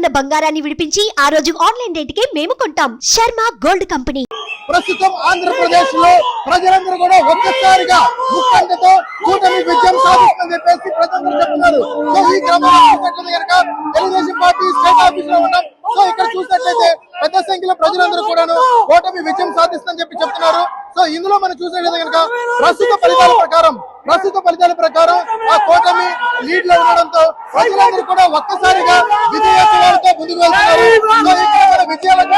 ఉన్న బంగారాన్ని విడిపించి ఆ రోజు ఆన్లైన్ రేటుకే మేము కొంటాం. Sharma gold company. ప్రస్తుతం ఆంధ్రప్రదేశ్లో ప్రజలందరూ కూడా ఒక్కసారిగా ముక్కంటతో కూటమి విజయం సాధిస్తుందని చెప్పేసి ప్రజలందరూ చెప్తున్నారు. సో ఈ క్రమంలో కనుక తెలుగుదేశం పార్టీ స్టేట్ ఆఫీస్లో ఉన్నాం సో ఇక్కడ చూసినట్లయితే పెద్ద సంఖ్యలో ప్రజలందరూ కూడాను కూటమి విజయం సాధిస్తుందని చెప్పి చెప్తున్నారు. సో ఇందులో మనం చూసినట్లయితే కనుక ప్రస్తుత ఫలితాల ప్రకారం ప్రస్తుత ఫలితాల ప్రకారం ఆ కూటమి లీడ్లో ఉండడంతో ప్రజలందరూ కూడా ఒక్కసారిగా విజయోత్సవాలతో ముందుకు వెళ్తున్నారు.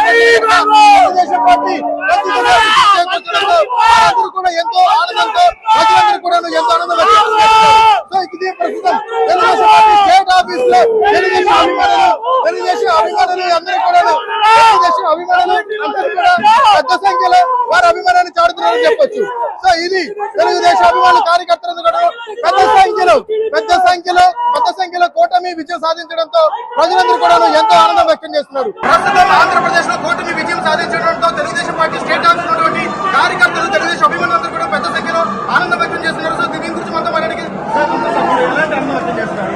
తెలుగుదేశం పార్టీ ఖచ్చితంగా విజయం చేకూర్చడంతో వారందరూ కూడా ఎంతో ఆనందంతో ప్రజలందరూ కూడా ఎంతో ఆనందం వ్యక్తం చేస్తున్నారు. సో ఇది ప్రస్తుతం తెలుగుదేశం పార్టీ స్టేట్ ఆఫీస్లో తెలుగుదేశం అభిమానులు తెలుగుదేశం అభిమానులు అందరూ కూడా తెలుగుదేశం అభిమానులు అందరూ కూడా పెద్ద సంఖ్యలో వారి అభిమానాన్ని చాటుతున్నారని చెప్పొచ్చు. సో ఇది తెలుగుదేశం అభిమానులు కార్యకర్తలు కూడా పెద్ద సంఖ్యలో పెద్ద సంఖ్యలో పెద్ద సంఖ్యలో కూటమి విజయం సాధించడంతో ప్రజలందరూ కూడా ఎంతో ఆనందం వ్యక్తం చేస్తున్నారు. ప్రస్తుతం ఆంధ్రప్రదేశ్లో కూటమి విజయం సాధించడంతో తెలుగుదేశం పార్టీ స్టేట్ ఉన్నటువంటి కార్యకర్తలు తెలుగుదేశం అభిమానులందరూ కూడా పెద్ద సంఖ్యలో ఆనందం వ్యక్తం చేస్తున్నారు. సో దీని గురించి మొత్తం చేస్తున్నారు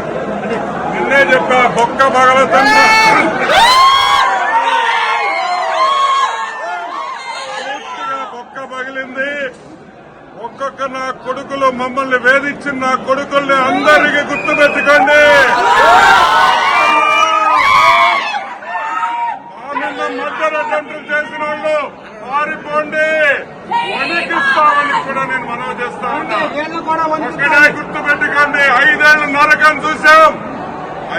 నిన్నే చెప్పా బొక్క పగలదన్న ఒక్కొక్క నా కొడుకులు మమ్మల్ని వేధించిన నా కొడుకుల్ని అందరికీ గుర్తుపెట్టుకోండి. మా మీద చేసిన వాళ్ళు పారిపోండి. వణికిస్తామని కూడా నేను మనవి చేస్తా ఉన్నా. ఒక్కడే గుర్తు పెట్టుకోండి ఐదేళ్ళు నరకం చూసాం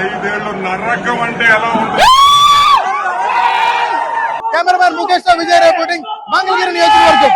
ఐదేళ్ళు నరకం అంటే ఎలా ఉంది కెమెరామెన్ ముఖేష్ విజయ్ రిపోర్టింగ్ మంగళగిరి నియోజకవర్గం.